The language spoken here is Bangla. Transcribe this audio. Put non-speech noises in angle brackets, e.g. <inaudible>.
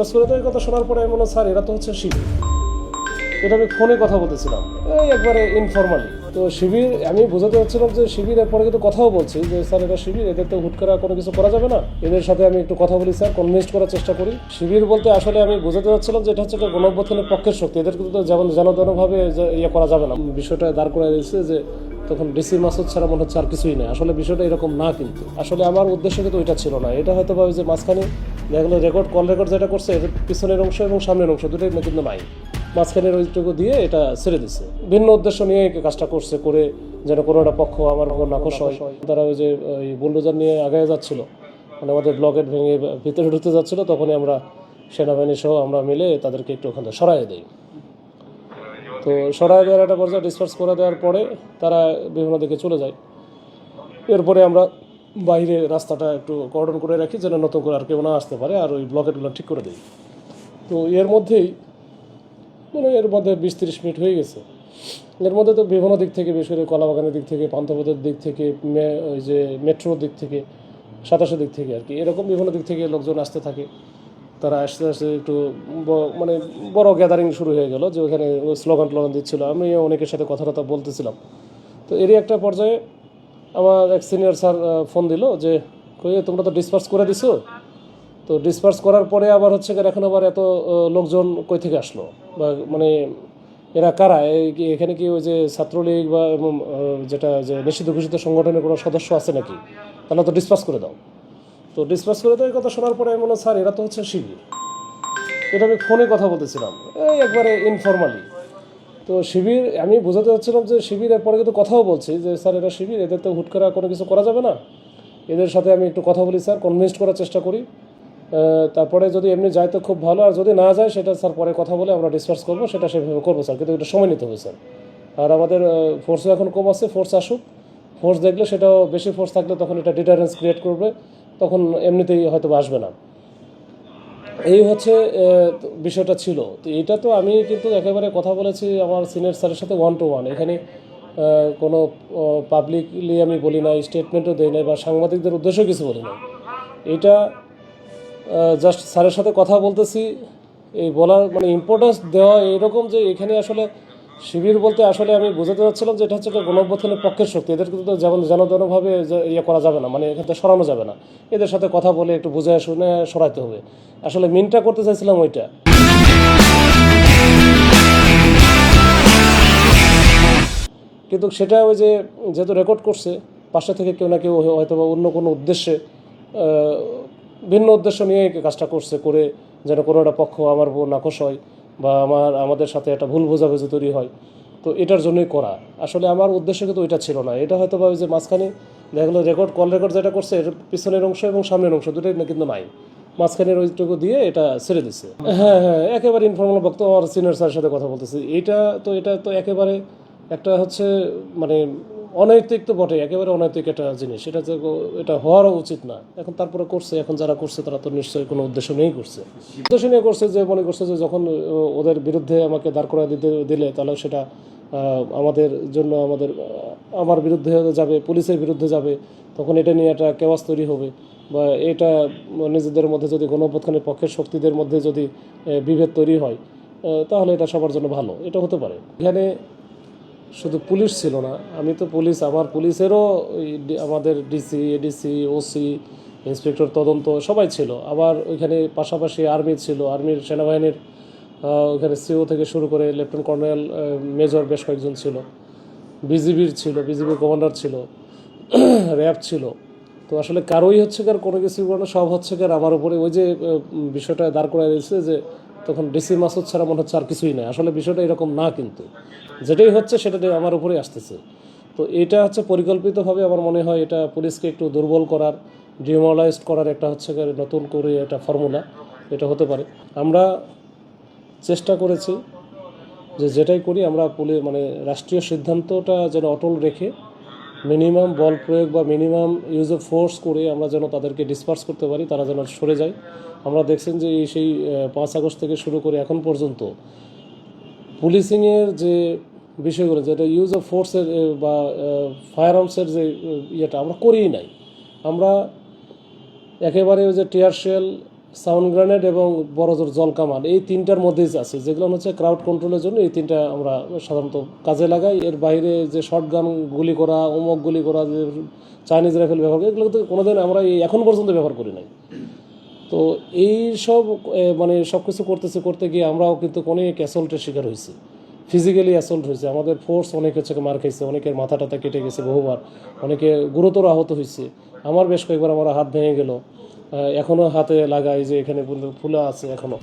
এই কথা শোনার পরে মনে স্যার, এরা তো হচ্ছে শিবির। এটা আমি ফোনে কথা বলতেছিলাম। এই একবারে ইনফর্মালি তো শিবির, আমি বোঝাতে চাচ্ছিলাম যে শিবির এরপরে কিন্তু কথাও বলছি যে, স্যার, এটা শিবির, এদের তো হুট করে কোনো কিছু করা যাবে না। এদের সাথে আমি একটু কথা বলি, স্যার কনভিন্স করার চেষ্টা করি। শিবির বলতে আসলে আমি বোঝাতে চাচ্ছিলাম যে, এটা হচ্ছে একটা গণঅভ্যুত্থানের পক্ষের শক্তি। এদের কিন্তু যেমন জনজনভাবে যে ইয়ে করা যাবে না। বিষয়টা দাঁড় করে দিয়েছে যে তখন ডিসি মাসুদ ছাড়া মনে হচ্ছে আর কিছুই নেই। আসলে বিষয়টা এরকম না কিন্তু। আসলে আমার উদ্দেশ্য কিন্তু ওইটা ছিল না। এটা হয়তো ভাবে যে মাঝখানে দেখা গেলো রেকর্ড কল রেকর্ড যেটা করছে, এর পিছনের অংশ এবং সামনের অংশ দুটোই কিন্তু নাই। মাঝখানের ওইটুকু দিয়ে এটা ছেড়ে দিছে। ভিন্ন উদ্দেশ্য নিয়ে কাজটা করছে, করে যেন কোনো একটা পক্ষ আমার উপর নাকশ হয়। তারা ওই যে, ওই বুলডোজার নিয়ে আগে যাচ্ছিল। মানে আমাদের ব্লকেট ভেঙে ভিতরে ঢুকতে যাচ্ছিল, তখনই আমরা সেনাবাহিনী সহ আমরা মিলে তাদেরকে একটু ওখানে সরাই দিই। তো সরাই দেওয়ার একটা পর্যায়ে ডিসপার্স করে দেওয়ার পরে তারা বিভিন্ন দিকে চলে যায়। এরপরে আমরা বাইরে রাস্তাটা একটু কর্ডন করে রাখি যেন নতুন করে আর কেউ না আসতে পারে আর ওই ব্লকেটগুলো ঠিক করে দিই। তো এর মধ্যেই মানে এর মধ্যে বিশ তিরিশ মিনিট হয়ে গেছে। এর মধ্যে তো বিভিন্ন দিক থেকে, বিশেষ করে কলাবাগানের দিক থেকে, পান্থপথের দিক থেকে ওই যে মেট্রোর দিক থেকে, সাতাশের দিক থেকে আর কি। এরকম বিভিন্ন দিক থেকে লোকজন আসতে থাকে। তারা আস্তে আস্তে একটু মানে বড় গ্যাদারিং শুরু হয়ে গেল যে ওখানে স্লোগান টোগান দিচ্ছিল। আমি অনেকের সাথে কথা টথা বলতেছিলাম। তো এরই একটা পর্যায়ে আমার এক সিনিয়র স্যার ফোন দিল যে, কই তোমরা তো ডিসপার্স করে দিছো? তো ডিসপার্স করার পরে আবার হচ্ছে এখন আবার এত লোকজন কই থেকে আসলো? বা মানে এরা কারা? এখানে কি ওই যে ছাত্রলীগ বা যেটা যে নিষিদ্ধ ঘোষিত সংগঠনের কোনো সদস্য আছে নাকি? তাহলে তো ডিসপার্স করে দাও। তো ডিসপার্স করে দেওয়ার কথা শোনার পরে মনে স্যার, এরা তো হচ্ছে শিবির। এটা আমি ফোনে কথা বলতেছিলাম। এই একবারে ইনফর্মালি তো শিবির, আমি বোঝাতে চাচ্ছিলাম যে শিবির এরপরে কিন্তু কথাও বলছি যে, স্যার এটা শিবির, এদের তো হুট করে কোনো কিছু করা যাবে না। এদের সাথে আমি একটু কথা বলি, স্যার কনভিন্স করার চেষ্টা করি। তারপরে যদি এমনি যায় তো খুব ভালো, আর যদি না যায় সেটা স্যার পরে কথা বলে আমরা ডিসকাস করব, সেটা সেভাবে করব, স্যার। কিন্তু এটা সময় নিতে হবে, স্যার। আর আমাদের ফোর্সও এখন কম আছে ফোর্স আসুক। ফোর্স দেখলে সেটাও বেশি ফোর্স থাকলে তখন এটা ডিটারেন্স ক্রিয়েট করবে। তখন এমনিতেই হয়তো আসবে না। এই হচ্ছে বিষয়টা ছিল। তো এটা তো আমি কিন্তু একেবারে কথা বলেছি আমার সিনিয়র স্যারের সাথে ওয়ান টু ওয়ান এখানে কোনো পাবলিকলি আমি বলি নাই স্টেটমেন্টও দিই নাই বা সাংবাদিকদের উদ্দেশ্যে কিছু বলি না এটা জাস্ট স্যারের সাথে কথা বলতেছি। এই বলার মানে ইম্পর্টেন্স দেওয়া এরকম যে এখানে আসলে শিবির বলতে আসলে আমি বোঝাতে চাচ্ছিলাম যে এটা হচ্ছে একটা পক্ষের শক্তি। এদের কিন্তু যেমন জনজনভাবে যে ইয়ে করা যাবে না মানে এখান থেকে সরানো যাবে না। এদের সাথে কথা বলে একটু বুঝে শুনে সরাইতে হবে। আসলে মিনটা করতে চাইছিলাম ওইটা। কিন্তু সেটা ওই যে যেহেতু রেকর্ড করছে, পাশে থেকে কেউ না কেউ হয়তো বা অন্য কোনো উদ্দেশ্যে ভিন্ন উদ্দেশ্য নিয়ে কাজটা করছে, করে যেন কোনো একটা পক্ষ আমার উপর নাকশ হয়। বা আমার, আমাদের সাথে একটা ভুল বোঝাবুঝি তৈরি হয়, তো এটার জন্যই করা। আসলে আমার উদ্দেশ্য কিন্তু ওইটা ছিল না। এটা হয়তো বা ওই যে মাঝখানে দেখা গেলো রেকর্ড কল রেকর্ড যেটা করছে, এর পিছনের অংশ এবং সামনের অংশ দুটোই কিন্তু নাই। মাঝখানের ওইটুকু দিয়ে এটা ছেড়ে দিছে। হ্যাঁ হ্যাঁ একেবারে ইনফর্মাল বক্তব্য, আমার সিনিয়র স্যারের সাথে কথা বলতেছি। এটা তো এটা তো একেবারে একটা হচ্ছে মানে অনৈতিক তো বটে একেবারে অনৈতিক একটা জিনিস। এটা যে এটা হওয়ারও উচিত না। এখন তারপরে করছে, এখন যারা করছে তারা তো নিশ্চয়ই কোনো উদ্দেশ্য নিয়েই করছে। উদ্দেশ্য নিয়ে করছে যে, মনে করছে যে যখন ওদের বিরুদ্ধে আমাকে দাঁড় করা দিতে, দিলে তাহলে সেটা আমাদের জন্য আমাদের আমার বিরুদ্ধে যাবে, পুলিশের বিরুদ্ধে যাবে, তখন এটা নিয়ে একটা কেওয়াজ তৈরি হবে। বা এটা নিজেদের মধ্যে যদি গণঅভ্যুত্থানের পক্ষের শক্তিদের মধ্যে যদি বিভেদ তৈরি হয় তাহলে এটা সবার জন্য ভালো। এটা হতে পারে। এখানে শুধু পুলিশ ছিল না আমি তো পুলিশ আমার পুলিশেরও আমাদের ডিসি এডিসি ওসি ইন্সপেক্টর তদন্ত সবাই ছিল। আবার ওইখানে পাশাপাশি আর্মি ছিল আর্মির সেনাবাহিনীর আহ, ওইখানে সিও থেকে শুরু করে লেফটেন্যান্ট কর্নেল মেজর বেশ কয়েকজন ছিল। বিজিবির ছিল বিজিবির কমান্ডার ছিল <clears throat> র্যাব ছিল। তো আসলে কারোই হচ্ছে কার কোনো কিছু কোনো সব হচ্ছে কার আমার উপরে ওই যে বিষয়টা দাঁড় করা দিয়েছে যে তখন ডিসি মাসুদ ছাড়া মনে হচ্ছে আর কিছুই নাই। আসলে বিষয়টা এরকম না কিন্তু। যেটাই হচ্ছে সেটা আমার উপরে আসতেছে। তো এটা হচ্ছে পরিকল্পিতভাবে আমার মনে হয় এটা পুলিশকে একটু দুর্বল করার ডিমোলাইজড করার একটা হচ্ছে নতুন করে একটা ফর্মুলা, এটা হতে পারে। আমরা চেষ্টা করেছি যে যেটাই করি আমরা পুলি মানে রাষ্ট্রীয় সিদ্ধান্তটা যেন অটল রেখে মিনিমাম বল প্রয়োগ বা মিনিমাম ইউজ অফ ফোর্স করে আমরা যেন তাদেরকে ডিসপার্স করতে পারি, তারা যেন সরে যায়। আমরা দেখছেন যে এই সেই পাঁচ আগস্ট থেকে শুরু করে এখন পর্যন্ত পুলিশিংয়ের যে বিষয়গুলো, যেটা ইউজ অফ ফোর্সের বা ফায়ার আর্মসের যে ইয়েটা আমরা করিই নাই। আমরা একেবারে ওই যে টিয়ার শেল সাউন্ড গ্রেনেড এবং বড় জোর জল কামান, এই তিনটার মধ্যেই আছে। যেগুলো হচ্ছে ক্রাউড কন্ট্রোলের জন্য এই তিনটা আমরা সাধারণত কাজে লাগাই। এর বাইরে যে শর্ট গান গুলি করা, অমক গুলি করা, যে চাইনিজ রাইফেল ব্যবহার করা এগুলো তো কোনোদিন আমরা এখন পর্যন্ত ব্যবহার করি নাই। তো এই সব মানে সব কিছু করতেছে, করতে গিয়ে আমরাও কিন্তু অনেক অ্যাসল্টের শিকার হয়েছি। ফিজিক্যালি অ্যাসল্ট হয়েছে। আমাদের ফোর্স অনেক হচ্ছে মার খাইছে, অনেকের মাথা টাথা কেটে গেছে বহুবার, অনেকে গুরুতর আহত হয়েছে। আমার বেশ কয়েকবার আমার হাত ভেঙে গেল। এখনও হাতে লাগাই যে এখানে ফুলা আছে এখনও